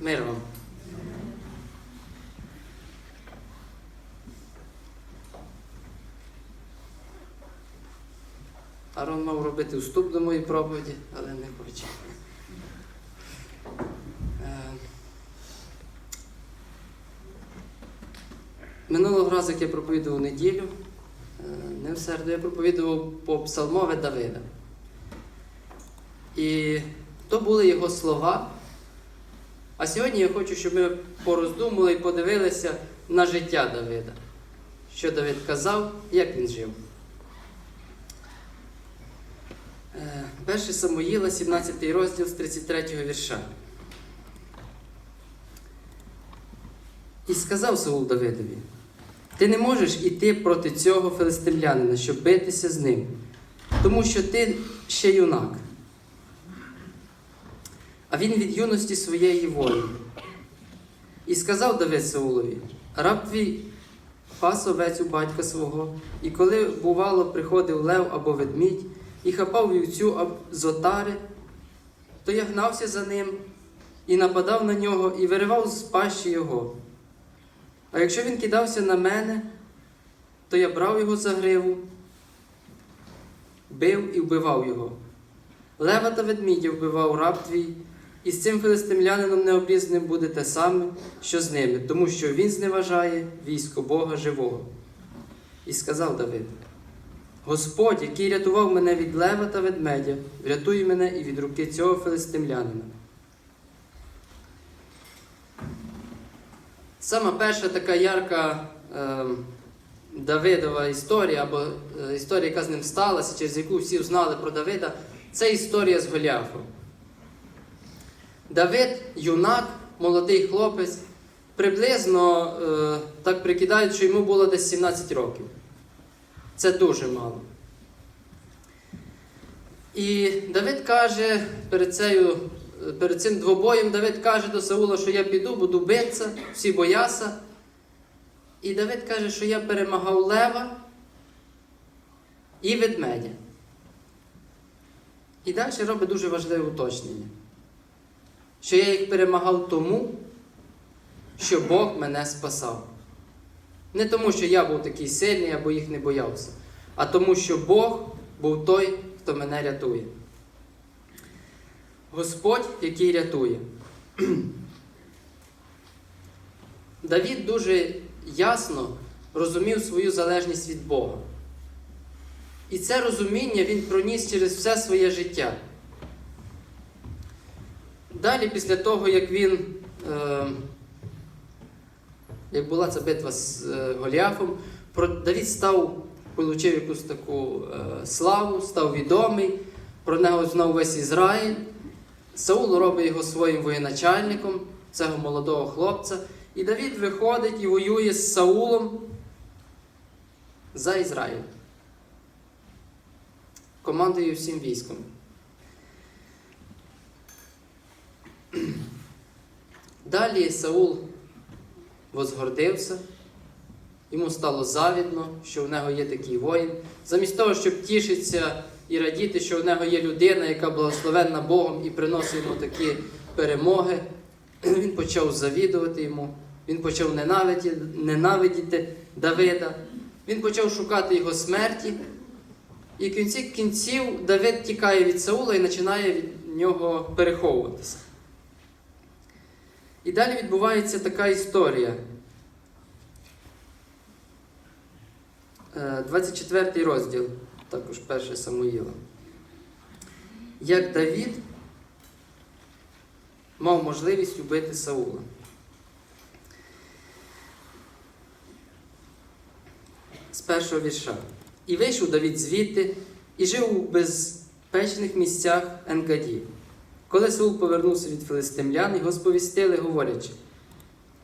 Мир вам. Арон мав робити вступ до моєї проповіді, але не хоче. Минулого разу, як я проповідував неділю, е, не в середу, я проповідував по псалмове Давида. І то були його слова. А сьогодні я хочу, щоб ми пороздумали і подивилися на життя Давида. Що Давид казав, як він жив. Е, 1 Самуїла, 17 розділ з 33 вірша. І сказав Саул Давидові: Ти не можеш іти проти цього филистимлянина, щоб битися з ним, тому що ти ще юнак. А він від юності своєї волі. І сказав Давид Саулові: раб твій пас овець у батька свого, і коли, бувало, приходив лев або ведмідь, і хапав вівцю з отари, то я гнався за ним і нападав на нього, і виривав з пащі його. А якщо він кидався на мене, то я брав його за гриву, бив і вбивав його. Лева та ведмідя вбивав раб твій, і з цим филистимлянином необрізним буде те саме, що з ними, тому що він зневажає військо Бога живого. І сказав Давид: Господь, який рятував мене від лева та ведмедя, врятуй мене і від руки цього филистимлянина. Сама перша така ярка е, Давидова історія, або е, історія, яка з ним сталася, через яку всі знали про Давида, це історія з Голіафом. Давид, юнак, молодий хлопець, приблизно е, так прикидають, що йому було десь 17 років. Це дуже мало. І Давид каже перед, цею, перед цим двобоєм, Давид каже до Саула, що я піду, буду битися, всі бояться. І Давид каже, що я перемагав лева і ведмедя. І далі робить дуже важливе уточнення. Що я їх перемагав тому, що Бог мене спасав. Не тому, що я був такий сильний або їх не боявся, а тому, що Бог був той, хто мене рятує. Господь, який рятує. Давід дуже ясно розумів свою залежність від Бога. І це розуміння він проніс через все своє життя. Далі, після того, як він, е, як була ця битва з е, Голіафом, Давід став, отримав якусь таку е, славу, став відомий, про нього знав весь Ізраїль. Саул робить його своїм воєначальником, цього молодого хлопця. І Давід виходить і воює з Саулом за Ізраїль. Командує всім військом. Далі Саул возгордився, йому стало завідно, що в нього є такий воїн. Замість того, щоб тішитися і радіти, що в нього є людина, яка благословенна Богом і приносить йому такі перемоги, він почав завідувати йому, він почав ненавидіти, ненавидіти Давида, він почав шукати його смерті. І в кінці кінців Давид тікає від Саула і починає від нього переховуватися. І далі відбувається така історія. Е, 24 розділ, також 1 Самуїла. Як Давід мав можливість убити Саула. З першого вірша. І вийшов Давід звідти і жив у безпечних місцях Енгаді. Коли Саул повернувся від филистимлян, його сповістили, говорячи: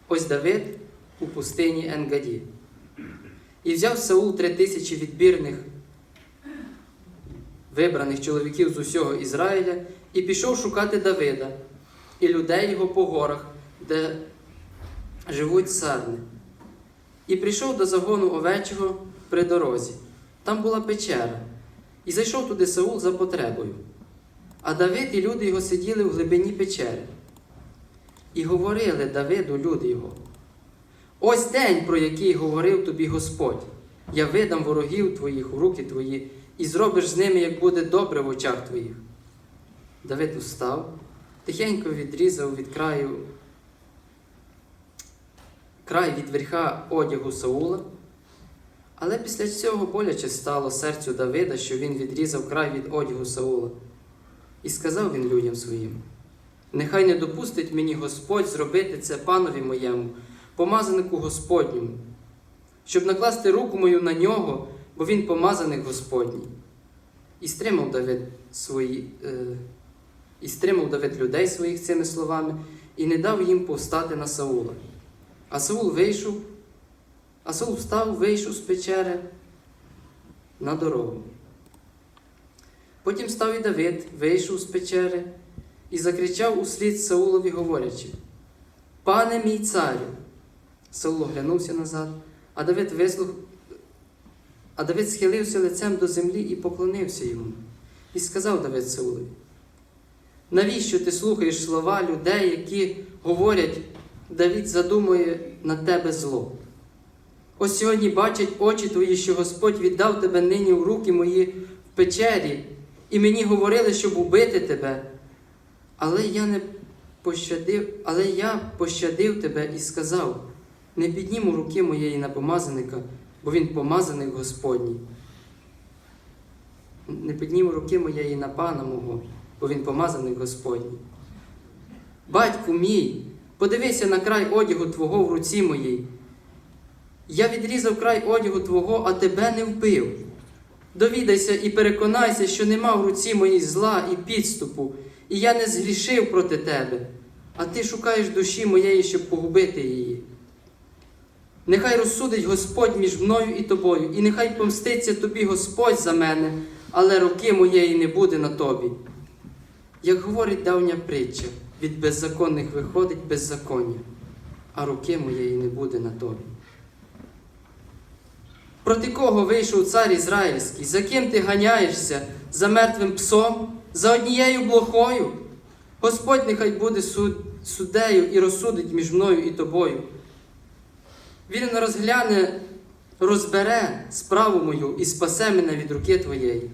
ось Давид у пустині Енгаді. І взяв Саул три тисячі відбірних вибраних чоловіків з усього Ізраїля і пішов шукати Давида і людей його по горах, де живуть сарни. І прийшов до загону овечого при дорозі. Там була печера, і зайшов туди Саул за потребою. А Давид і люди його сиділи в глибині печери. і говорили Давиду люди його. Ось день, про який говорив тобі Господь. Я видам ворогів твоїх у руки твої, і зробиш з ними, як буде добре в очах твоїх. Давид устав, тихенько відрізав від краю край від верха одягу Саула. Але після цього боляче стало серцю Давида, що він відрізав край від одягу Саула. І сказав він людям своїм: Нехай не допустить мені Господь зробити це панові моєму, помазанику Господньому, щоб накласти руку мою на нього, бо він помазаник Господній. І стримав Давид свої, е, і стримав Давид людей своїх цими словами, і не дав їм повстати на Саула. А Саул вийшов, а Саул встав, вийшов з печери на дорогу. Потім став і Давид, вийшов з печери і закричав услід Саулові, говорячи: Пане мій царю! Саул оглянувся назад, а Давид вислух... а Давид схилився лицем до землі і поклонився йому. І сказав Давид Саулові: Навіщо ти слухаєш слова людей, які говорять, Давид задумує на тебе зло? Ось сьогодні бачать очі твої, що Господь віддав тебе нині в руки мої в печері, і мені говорили, щоб убити тебе. Але я не пощадив, але я пощадив тебе і сказав: не підніму руки моєї на помазаника, бо він помазаник Господній. Не підніму руки моєї на пана мого, бо він помазаник Господній. Батьку мій, подивися на край одягу Твого в руці моїй. Я відрізав край одягу Твого, а тебе не вбив. Довідайся і переконайся, що нема в руці моїй зла і підступу, і я не згрішив проти тебе, а ти шукаєш душі моєї, щоб погубити її. Нехай розсудить Господь між мною і тобою, і нехай помститься тобі Господь за мене, але руки моєї не буде на тобі. Як говорить давня притча, від беззаконних виходить беззаконня, а руки моєї не буде на тобі. Проти кого вийшов цар Ізраїльський? За ким ти ганяєшся? За мертвим псом? За однією блохою? Господь нехай буде суд, суддею і розсудить між мною і тобою. Він розгляне, розбере справу мою і спасе мене від руки твоєї.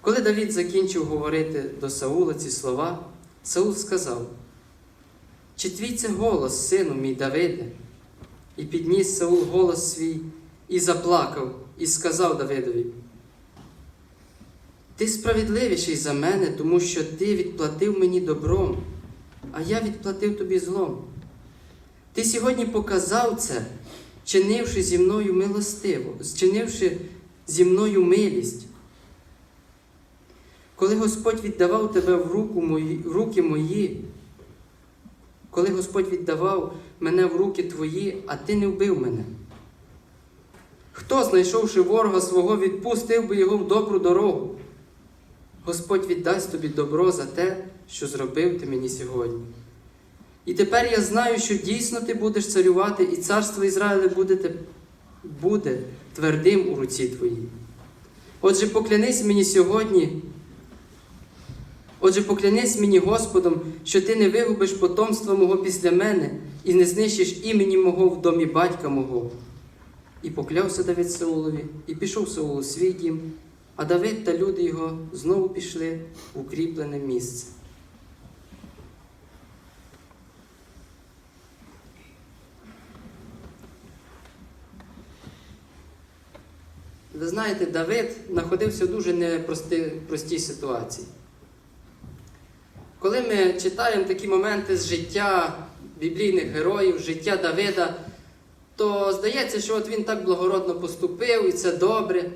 Коли Давід закінчив говорити до Саула ці слова, Саул сказав: Чи твій це голос, сину мій Давиде? І підніс Саул голос свій і заплакав, і сказав Давидові: Ти справедливіший за мене, тому що ти відплатив мені добром, а я відплатив тобі злом. Ти сьогодні показав це, чинивши зі мною милостиво, чинивши зі мною милість. Коли Господь віддавав тебе в, руку мої, в руки мої, коли Господь віддавав мене в руки твої, а ти не вбив мене. Хто, знайшовши ворога свого, відпустив би його в добру дорогу? Господь віддасть тобі добро за те, що зробив ти мені сьогодні. І тепер я знаю, що дійсно ти будеш царювати, і царство Ізраїля буде, буде твердим у руці твоїй. Отже, поклянись мені сьогодні. Отже, поклянись мені Господом, що ти не вигубиш потомства мого після мене і не знищиш імені мого в домі батька мого. І поклявся Давид Саулові, і пішов Саул у свій дім, а Давид та люди його знову пішли в укріплене місце. Ви знаєте, Давид знаходився в дуже непростій простій ситуації. Коли ми читаємо такі моменти з життя біблійних героїв, життя Давида, то здається, що от він так благородно поступив і це добре.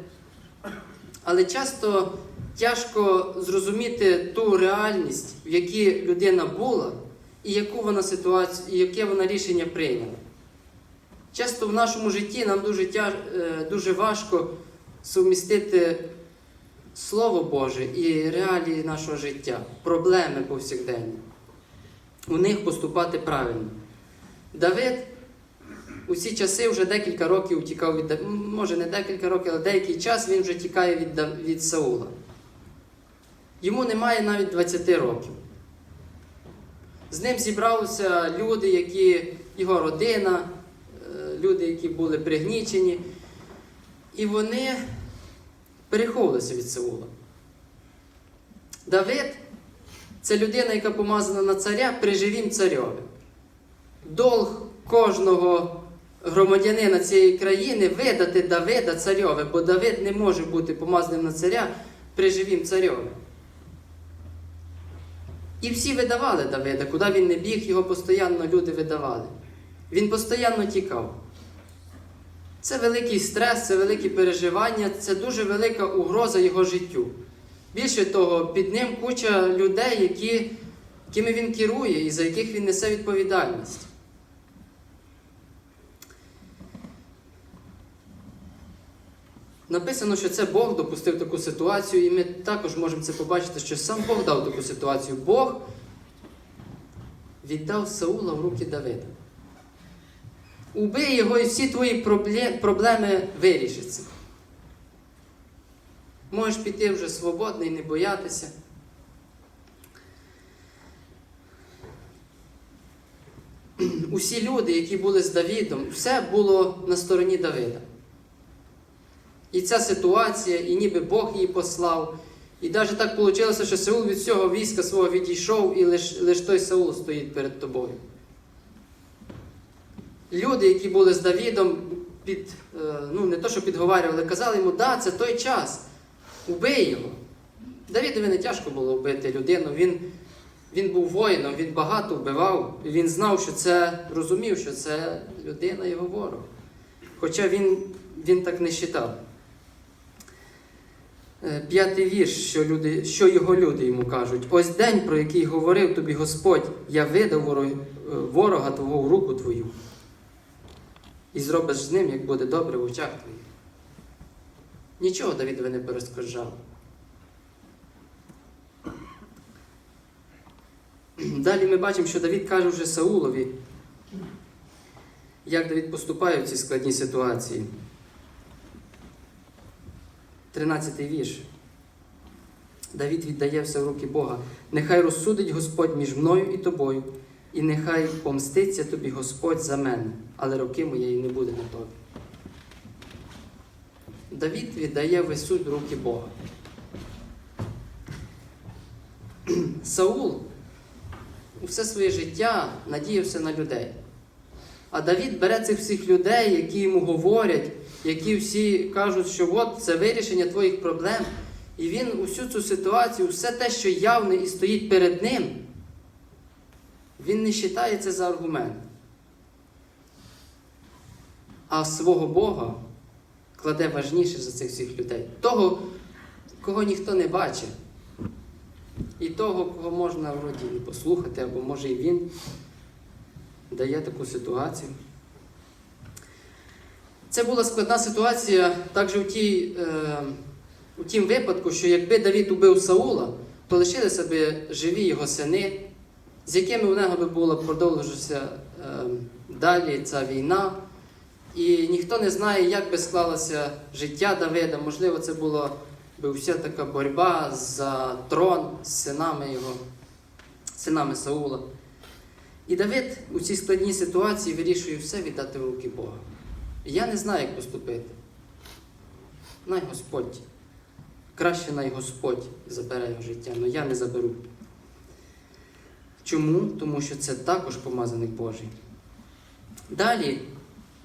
Але часто тяжко зрозуміти ту реальність, в якій людина була, і яку вона ситуацію, і яке вона рішення прийняла. Часто в нашому житті нам дуже, тяж, е, дуже важко сумістити Слово Боже і реалії нашого життя, проблеми повсякденні. У них поступати правильно. Давид у ці часи вже декілька років тікав від може не декілька років, але деякий час він вже тікає від, від Саула. Йому немає навіть 20 років. З ним зібралися люди, які його родина, е, люди, які були пригнічені. І вони переховувалися від Саула. Давид це людина, яка помазана на царя при живім царьові. Долг кожного громадянина цієї країни видати Давида царьове, бо Давид не може бути помазаним на царя при живім царьові. І всі видавали Давида, куди він не біг, його постійно люди видавали. Він постійно тікав. Це великий стрес, це великі переживання, це дуже велика угроза його життю. Більше того, під ним куча людей, які, якими він керує і за яких він несе відповідальність. Написано, що це Бог допустив таку ситуацію, і ми також можемо це побачити, що сам Бог дав таку ситуацію. Бог віддав Саула в руки Давида. Убий його і всі твої проблеми вирішаться. Можеш піти вже свободний, не боятися. Усі люди, які були з Давідом, все було на стороні Давида. І ця ситуація, і ніби Бог її послав. І навіть так вийшло, що Саул від всього війська свого відійшов, і лише лиш той Саул стоїть перед тобою. Люди, які були з Давідом, під, е, ну не то, що підговарювали, казали йому, да, це той час, убий його. Давідові не тяжко було вбити людину. Він, він був воїном, він багато вбивав, і він знав, що це, розумів, що це людина його ворог. Хоча він, він так не вважав. Е, П'ятий вірш, що, люди, що його люди йому кажуть. Ось день, про який говорив тобі Господь, я видав е, ворога твого в руку твою. І зробиш з ним, як буде добре в очах твоїх. Нічого Давідові не перешкоджав. Далі ми бачимо, що Давід каже вже Саулові, як Давід поступає в цій складній ситуації. 13 вірш. Давід віддає все в руки Бога. Нехай розсудить Господь між мною і тобою, і нехай помститься тобі Господь за мене, але роки моєї не буде на тобі. Давід віддає весь суд руки Бога. Саул усе своє життя надіявся на людей. А Давід бере цих всіх людей, які йому говорять, які всі кажуть, що от це вирішення твоїх проблем. І він усю цю ситуацію, все те, що явне і стоїть перед ним, він не вважає це за аргумент. А свого Бога кладе важніше за цих всіх людей. Того, кого ніхто не бачить. І того, кого можна вроді не послухати, або може і він дає таку ситуацію. Це була складна ситуація також у, тій, е, у тім випадку, що якби Давід убив Саула, то лишилися б живі його сини, з якими у нього би була продовжуватися е, далі ця війна. І ніхто не знає, як би склалося життя Давида. Можливо, це була би вся така боротьба за трон з синами його, синами Саула. І Давид у цій складній ситуації вирішує все віддати в руки Бога. Я не знаю, як поступити. Най Господь. Краще най Господь забере його життя, але я не заберу. Чому? Тому що це також помазаник Божий. Далі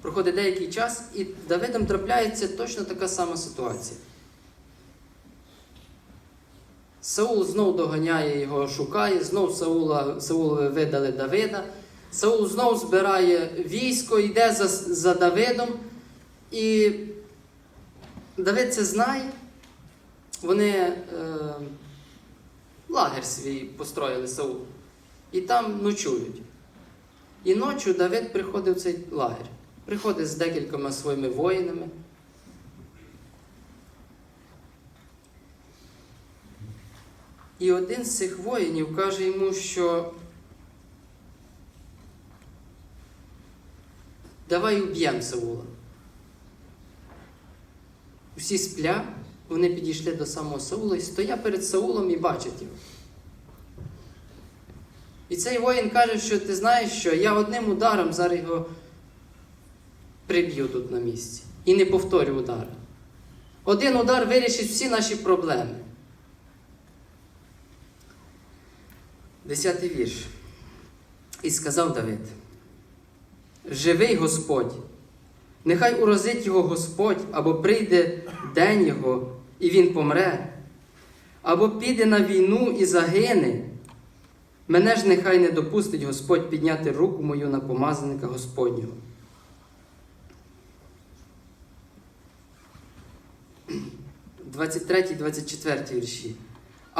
проходить деякий час, і Давидом трапляється точно така сама ситуація. Саул знов доганяє його, шукає, знов Саула, Саулові видали Давида. Саул знов збирає військо, йде за, за Давидом. І Давид це знає. Вони е, лагер свій построїли Саул. І там ночують. І ночі Давид приходить в цей лагер. Приходить з декількома своїми воїнами. І один з цих воїнів каже йому, що давай уб'ємо Саула. Усі сплять, вони підійшли до самого Саула і стоять перед Саулом і бачать його. І цей воїн каже, що ти знаєш що, я одним ударом зараз його приб'ю тут на місці. І не повторю удар. Один удар вирішить всі наші проблеми. Десятий вірш. І сказав Давид: Живий Господь, нехай уразить його Господь, або прийде день його, і він помре, або піде на війну і загине. Мене ж нехай не допустить Господь підняти руку мою на помазаника Господнього. Двадцять третій, двадцять четвертий вірші.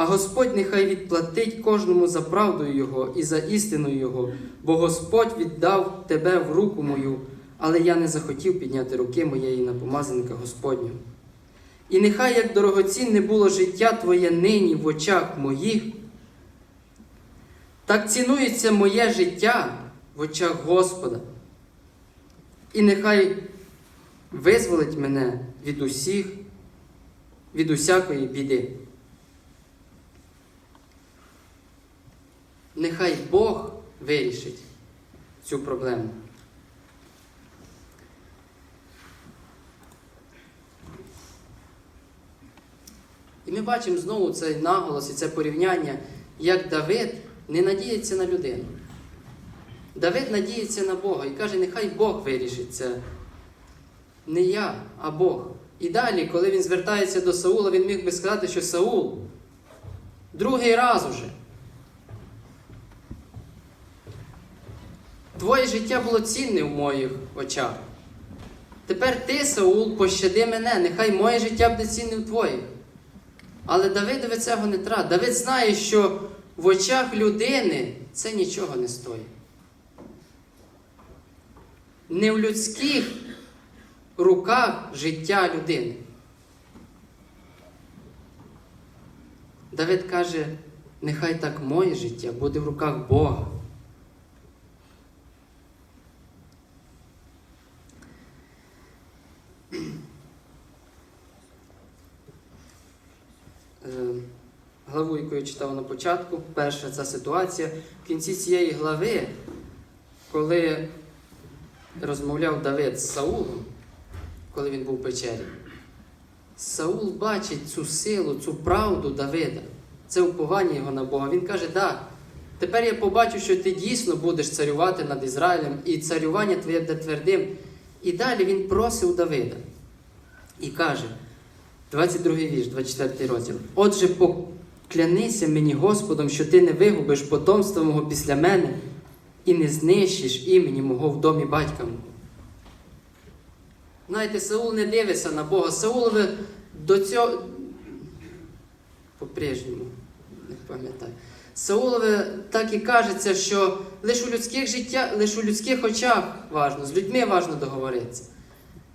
А Господь нехай відплатить кожному за правдою Його і за істиною Його, бо Господь віддав тебе в руку мою, але я не захотів підняти руки моєї на помазаника Господнього. І нехай як дорогоцінне було життя Твоє нині в очах моїх, так цінується моє життя в очах Господа. І нехай визволить мене від усіх, від усякої біди. Нехай Бог вирішить цю проблему. І ми бачимо знову цей наголос і це порівняння, як Давид не надіється на людину. Давид надіється на Бога і каже, нехай Бог вирішить це. Не я, а Бог. І далі, коли він звертається до Саула, він міг би сказати, що Саул другий раз уже. Твоє життя було цінне в моїх очах. Тепер ти, Саул, пощади мене, нехай моє життя буде цінне в твоїх. Але Давидові цього не треба. Давид знає, що в очах людини це нічого не стоїть. Не в людських руках життя людини. Давид каже, нехай так моє життя буде в руках Бога. Главу, яку я читав на початку, перша ця ситуація. В кінці цієї глави, коли розмовляв Давид з Саулом, коли він був в печері, Саул бачить цю силу, цю правду Давида, це уповання його на Бога. Він каже, так, тепер я побачу, що ти дійсно будеш царювати над Ізраїлем, і царювання твоє буде твердим. І далі він просить у Давида і каже, 22 вірш, 24 розділ. Отже, поклянися мені Господом, що ти не вигубиш потомства мого після мене і не знищиш імені мого в домі батька мого. Знаєте, Саул не дивиться на Бога. Саулове до цього. По-прежньому, не пам'ятаю. Саулове так і кажеться, що лише у людських життя, лише у людських очах важно, з людьми важно договоритися.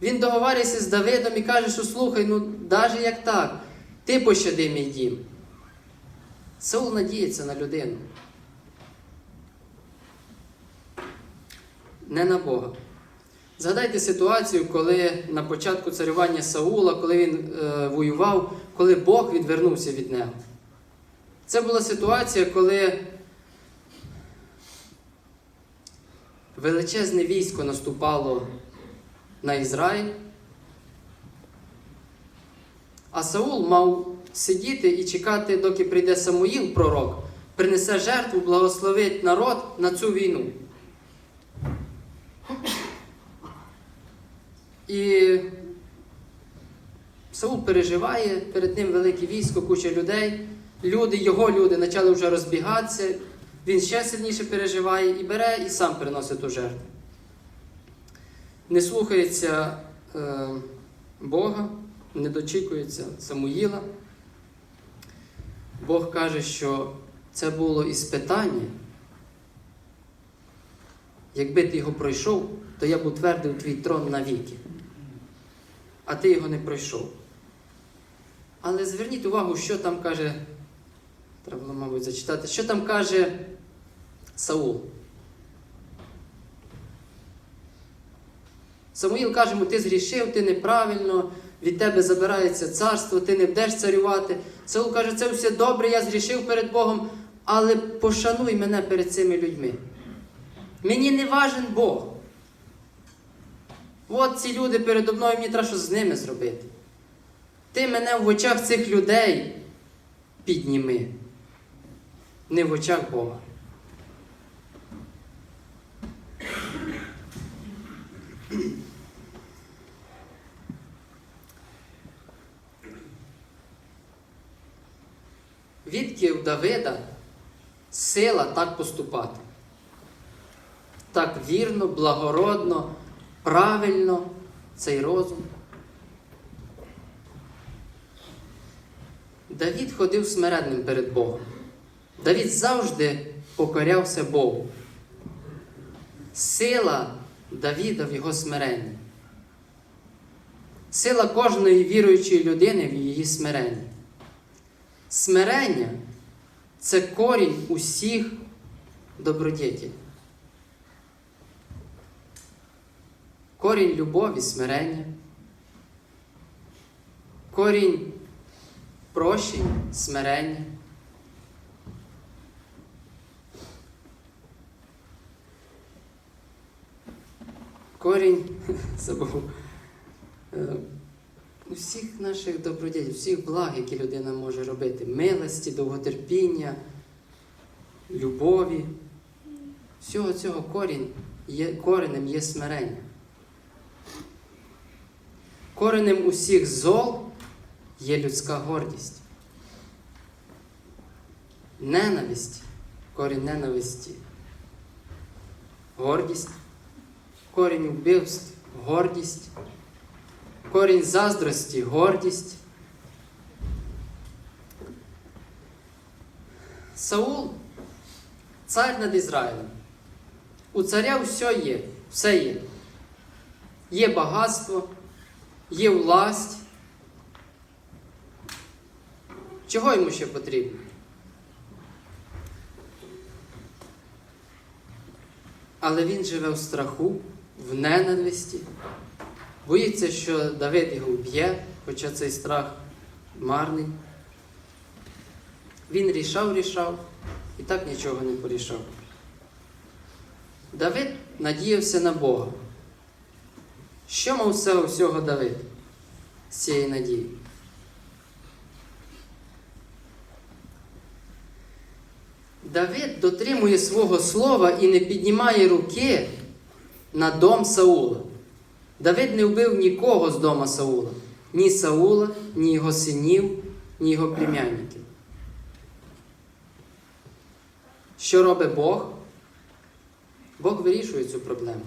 Він договарюється з Давидом і каже, що слухай, ну навіть як так, ти пощади мій дім. Саул надіється на людину. Не на Бога. Згадайте ситуацію, коли на початку царювання Саула, коли він е, воював, коли Бог відвернувся від нього. Це була ситуація, коли величезне військо наступало на Ізраїль. А Саул мав сидіти і чекати, доки прийде Самуїл, пророк, принесе жертву, благословить народ на цю війну. І Саул переживає, перед ним велике військо, куча людей. Люди, його люди почали вже розбігатися. Він ще сильніше переживає і бере і сам приносить ту жертву. Не слухається е, Бога, не дочікується Самуїла. Бог каже, що це було іспитання. Якби ти його пройшов, то я б утвердив твій трон навіки. А ти його не пройшов. Але зверніть увагу, що там каже, треба мабуть, зачитати, що там каже Саул. Самуїл каже йому, ти згрішив, ти неправильно, від тебе забирається царство, ти не будеш царювати. Саул каже, це все добре, я згрішив перед Богом, але пошануй мене перед цими людьми. Мені не важен Бог. От ці люди передо мною, мені треба що з ними зробити. Ти мене в очах цих людей підніми, не в очах Бога. Відки у Давида сила так поступати. Так вірно, благородно, правильно цей розум. Давід ходив смиренним перед Богом. Давід завжди покорявся Богу. Сила Давіда в його смиренні. Сила кожної віруючої людини в її смиренні. Смирення це корінь усіх добродітель. Корінь любові, смирення. Корінь прощень, смирення. Корінь забув. Усіх наших добродітель, всіх благ, які людина може робити, милості, довготерпіння, любові. Всього цього корінь є, коренем є смирення. Коренем усіх зол є людська гордість. Ненависть, корінь ненависті. Гордість, корінь вбивств, гордість, корінь заздрості, гордість. Саул цар над Ізраїлем. У царя все є, все є. Є багатство, є власть. Чого йому ще потрібно? Але він живе в страху, в ненависті, боїться, що Давид його вб'є, хоча цей страх марний. Він рішав, рішав і так нічого не порішав. Давид надіявся на Бога. Що мав цього всього Давид з цієї надії? Давид дотримує свого слова і не піднімає руки на дом Саула. Давид не вбив нікого з дома Саула, ні Саула, ні його синів, ні його племянників. Що робить Бог? Бог вирішує цю проблему.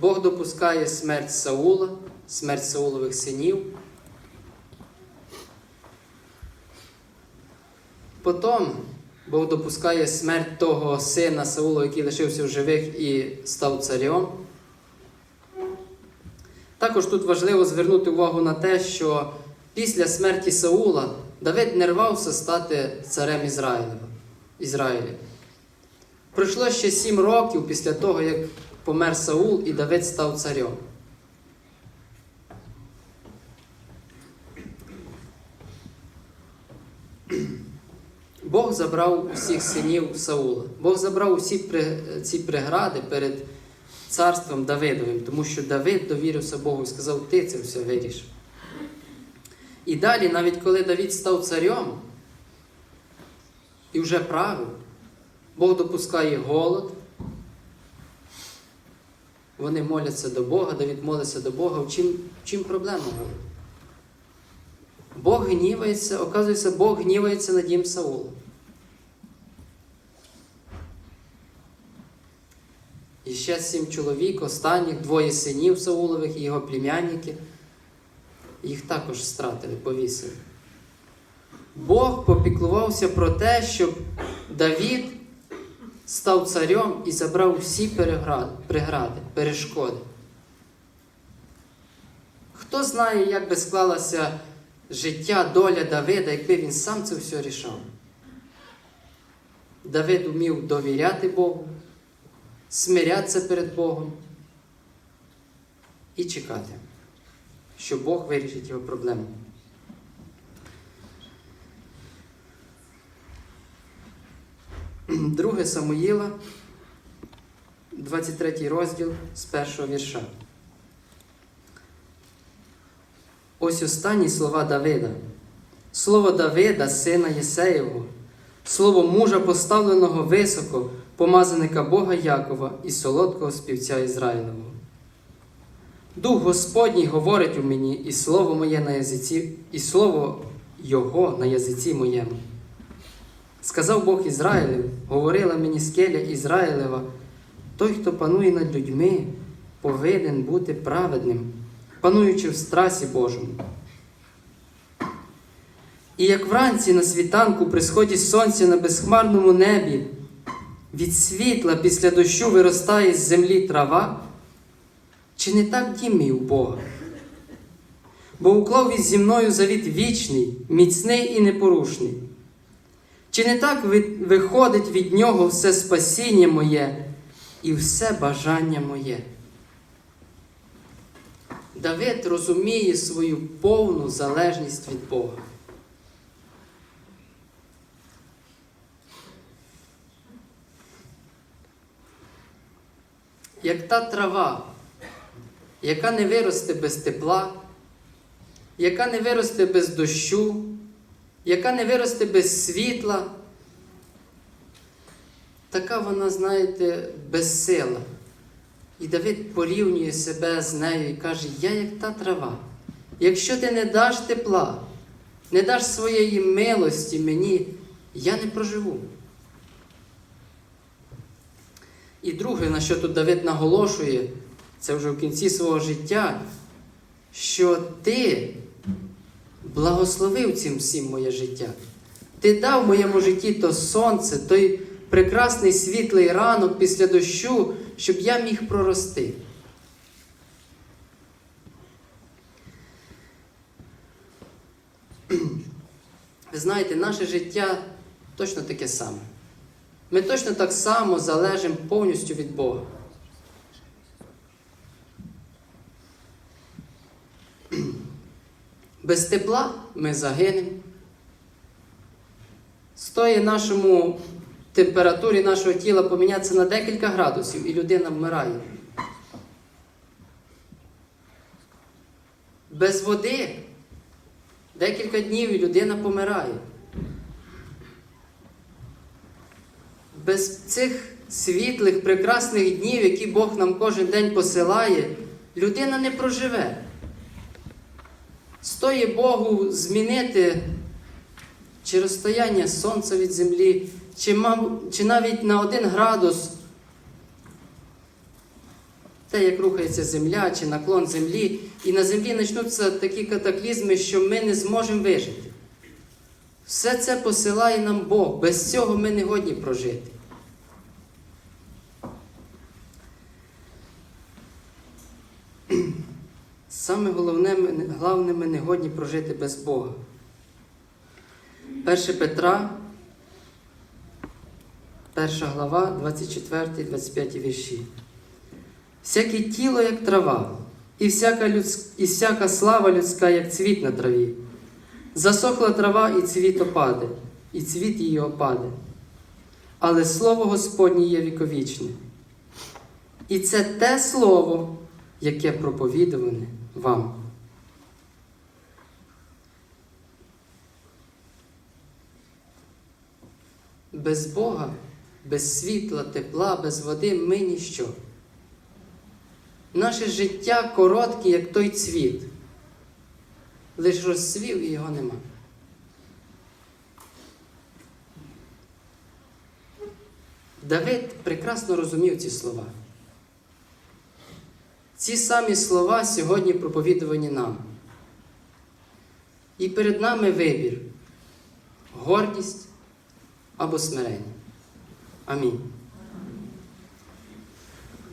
Бог допускає смерть Саула, смерть Саулових синів. Потім Бог допускає смерть того сина Саула, який лишився в живих і став царем. Також тут важливо звернути увагу на те, що після смерті Саула Давид не рвався стати царем Ізраїля. Пройшло ще сім років після того, як помер Саул і Давид став царем. Бог забрав усіх синів Саула. Бог забрав усі ці прегради перед царством Давидовим, тому що Давид довірився Богу і сказав, ти це все вирішив. І далі, навіть коли Давид став царем і вже правив, Бог допускає голод. Вони моляться до Бога, Давид молиться до Бога. В чим, чим проблема? Бог гнівається, оказується, Бог гнівається на дім Саула. І ще сім чоловік, останніх, двоє синів Саулових і його племянники, їх також стратили, повісили. Бог попіклувався про те, щоб Давід став царем і забрав всі прегради, перешкоди. Хто знає, як би склалося життя, доля Давида, якби він сам це все рішав? Давид вмів довіряти Богу, смирятися перед Богом і чекати, що Бог вирішить його проблему. 2 Самуїла, 23 розділ з першого вірша. Ось останні слова Давида. Слово Давида, сина Єсеєвого, слово мужа, поставленого високо, помазаника Бога Якова і солодкого співця Ізраїлевого. Дух Господній говорить у мені, і слово моє на язиці, і слово Його на язиці моєму. Сказав Бог Ізраїлев, говорила мені скеля Ізраїлева, той, хто панує над людьми, повинен бути праведним, пануючи в страсі Божому. І як вранці на світанку при сході сонця на безхмарному небі, від світла після дощу виростає з землі трава, чи не так дім мій у Бога? Бо уклав він зі мною завіт вічний, міцний і непорушний. Чи не так виходить від нього все спасіння моє і все бажання моє? Давид розуміє свою повну залежність від Бога. Як та трава, яка не виросте без тепла, яка не виросте без дощу, яка не виросте без світла, така вона, знаєте, безсила. І Давид порівнює себе з нею і каже: Я як та трава. Якщо ти не даш тепла, не даш своєї милості мені, я не проживу. І друге, на що тут Давид наголошує, це вже в кінці свого життя, що ти благословив цим всім моє життя. Ти дав моєму житті то сонце, той прекрасний світлий ранок після дощу, щоб я міг прорости. Ви знаєте, наше життя точно таке саме. Ми точно так само залежимо повністю від Бога. Без тепла ми загинемо. Стоїть нашому температурі нашого тіла помінятися на декілька градусів, і людина вмирає. Без води декілька днів і людина помирає. Без цих світлих, прекрасних днів, які Бог нам кожен день посилає, людина не проживе. Стоїть Богу змінити чи розстояння сонця від землі, чи, мав, чи навіть на один градус те, як рухається земля, чи наклон землі, і на землі почнуться такі катаклізми, що ми не зможемо вижити. Все це посилає нам Бог. Без цього ми не годні прожити. Саме головне, головне ми не годні прожити без Бога. 1 Петра, 1 глава, 24-25 вірші. Всяке тіло, як трава, і всяка, людс... і всяка слава людська, як цвіт на траві. Засохла трава, і цвіт опаде, і цвіт її опаде. Але слово Господнє є віковічне. І це те слово, яке проповідуване вам. Без Бога, без світла, тепла, без води ми ніщо. Наше життя коротке, як той цвіт. Лиш розцвів і його нема. Давид прекрасно розумів ці слова. Ці самі слова сьогодні проповідувані нам. І перед нами вибір гордість або смирення. Амінь.